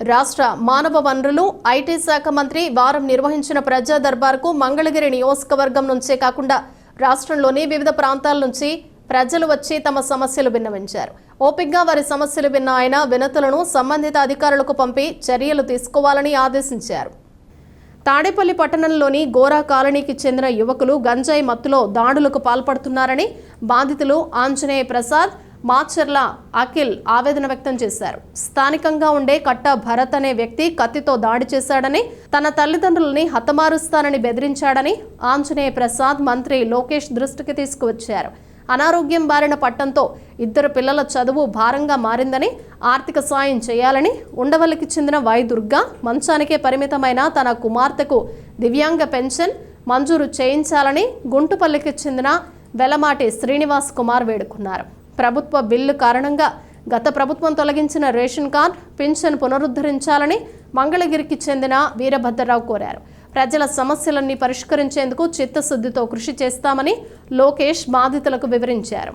రాష్ట్ర మానవ వనరులు ఐటీ శాఖ మంత్రి వారం నిర్వహించిన ప్రజా దర్బార్కు మంగళగిరి నియోజకవర్గం నుంచే కాకుండా రాష్ట్రంలోని వివిధ ప్రాంతాల నుంచి ప్రజలు వచ్చి తమ సమస్యలు విన్నవించారు. ఓపిక్గా వారి సమస్యలు విన్న ఆయన వినతులను సంబంధిత అధికారులకు పంపి చర్యలు తీసుకోవాలని ఆదేశించారు. తాడేపల్లి పట్టణంలోని గోరా కాలనీకి చెందిన యువకులు గంజాయి మత్తులో దాడులకు పాల్పడుతున్నారని బాధితులు ఆంజనేయ ప్రసాద్ మాచర్ల అఖిల్ ఆవేదన వ్యక్తం చేశారు. స్థానికంగా ఉండే కట్ట భరత్ అనే వ్యక్తి కత్తితో దాడి చేశాడని తన తల్లిదండ్రులని హతమారుస్తానని బెదిరించాడని ఆంజనేయ ప్రసాద్ మంత్రి లోకేష్ దృష్టికి తీసుకువచ్చారు. అనారోగ్యం బారిన పట్టంతో ఇద్దరు పిల్లల చదువు భారంగా మారిందని ఆర్థిక సాయం చేయాలని ఉండవల్లికి చెందిన వైదుర్గ మంచానికే పరిమితమైన తన కుమార్తెకు దివ్యాంగ పెన్షన్ మంజూరు చేయించాలని గుంటుపల్లికి చెందిన వెలమాటి శ్రీనివాస్ కుమార్ వేడుకున్నారు. ప్రభుత్వ బిల్లు కారణంగా గత ప్రభుత్వం తొలగించిన రేషన్ కార్డ్ పెన్షన్ పునరుద్ధరించాలని మంగళగిరికి చెందిన వీరభద్రరావు కోరారు. ప్రజల సమస్యలన్నీ పరిష్కరించేందుకు చిత్తశుద్ధితో కృషి చేస్తామని లోకేష్ బాధితులకు వివరించారు.